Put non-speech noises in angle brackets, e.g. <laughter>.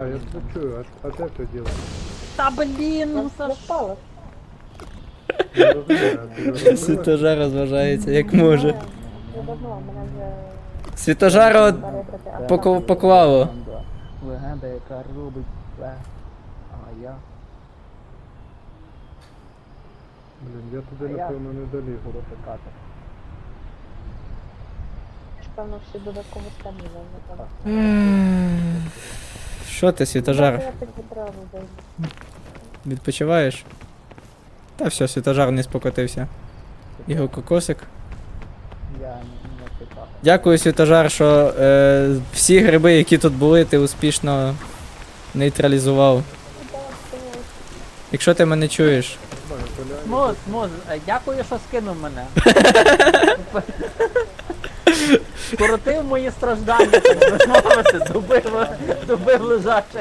А, я чую, а, а ты это делаешь? Та блін, ну Саш. впала. Розумію, а ти розумієш? Світожар розважається як може. Я давно, мене вже Світожара перебрати. А поку- поклало. Легенда, яка робить все. А я. Блін, я туди, напевно, не долізу. Буду пекати. Певно, всі додатково стаміни. напевно. Що ти, світожар? Відпочиваєш? Та все, світожар не спокотився. Його кокосик. Я не пекав. Дякую, світожар, що е, всі гриби, які тут були, ти успішно нейтралізував. Якщо ти мене чуєш. Смуз, смуз, е, дякую, що скинув мене. <laughs> Скоротив мої страждання, добив, добив лежаче.